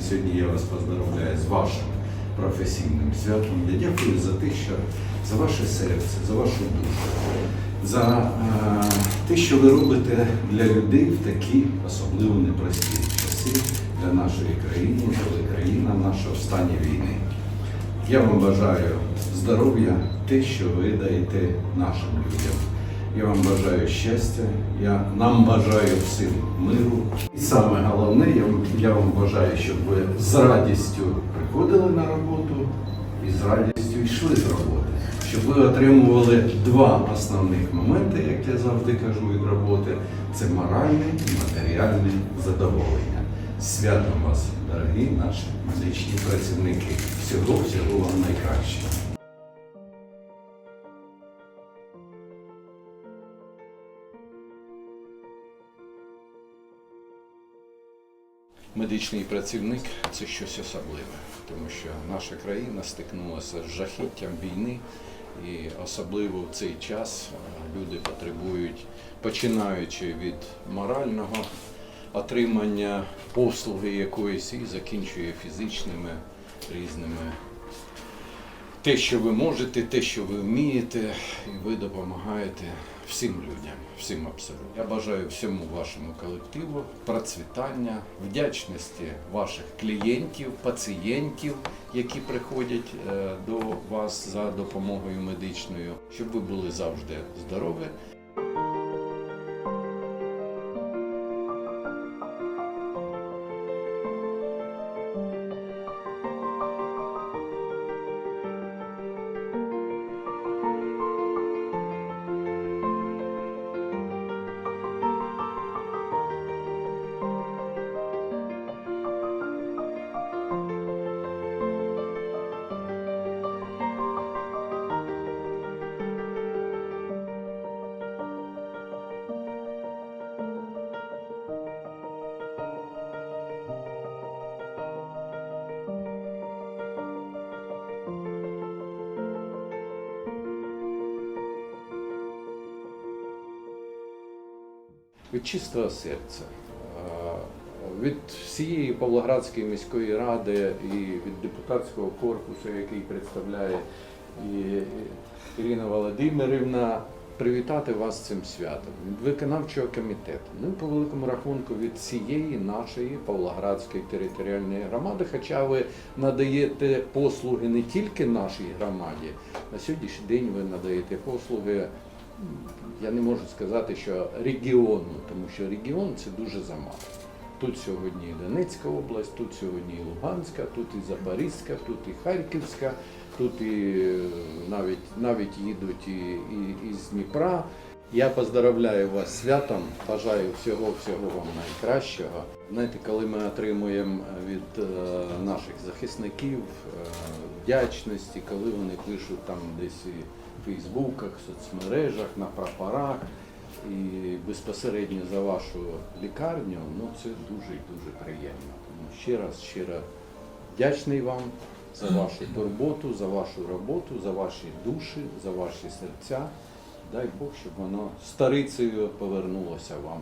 Сьогодні я вас поздравляю з вашим професійним святом. Я дякую за те, що за ваше серце, за вашу душу, за е, те, що ви робите для людей в такі особливо непрості часи для нашої країни, коли країна наша в стані війни. Я вам бажаю здоров'я, те, що ви даєте нашим людям. Я вам бажаю щастя, я нам бажаю всім миру. І саме головне, я, я вам бажаю, щоб ви з радістю приходили на роботу і з радістю йшли з роботи. Щоб ви отримували два основних моменти, як я завжди кажу від роботи, це моральне і матеріальне задоволення. Святом вас, дорогі наші медичні працівники. Всього всього вам найкращого. Медичний працівник це щось особливе, тому що наша країна стикнулася з жахіттям війни, і особливо в цей час е, люди потребують, починаючи від морального отримання послуги якоїсь і закінчує фізичними різними. Те, що ви можете, те, що ви вмієте, і ви допомагаєте всім людям, всім абсолютно. Я бажаю всьому вашому колективу процвітання, вдячності ваших клієнтів, пацієнтів, які приходять е, до вас за допомогою медичною, щоб ви були завжди здорові. Від чистого серця, від всієї Павлоградської міської ради і від депутатського корпусу, який представляє Ірина Володимирівна, привітати вас цим святом від виконавчого комітету. Ну по великому рахунку від всієї нашої Павлоградської територіальної громади. Хоча ви надаєте послуги не тільки нашій громаді, на сьогоднішній день ви надаєте послуги я не можу сказати, що регіону, тому що регіон це дуже замало. Тут сьогодні і Донецька область, тут сьогодні і Луганська, тут і Запорізька, тут і Харківська, тут і е, навіть, навіть їдуть і, і, із Дніпра. Я поздравляю вас з святом, бажаю всього всього вам найкращого. Знаєте, коли ми отримуємо від е, наших захисників е, вдячності, коли вони пишуть там десь і Фейсбуках, соцмережах, на прапорах і безпосередньо за вашу лікарню, ну це дуже і дуже приємно. Тому ще раз щиро вдячний вам за вашу турботу, за вашу роботу, за ваші душі, за ваші серця. Дай Бог, щоб воно старицею повернулося вам.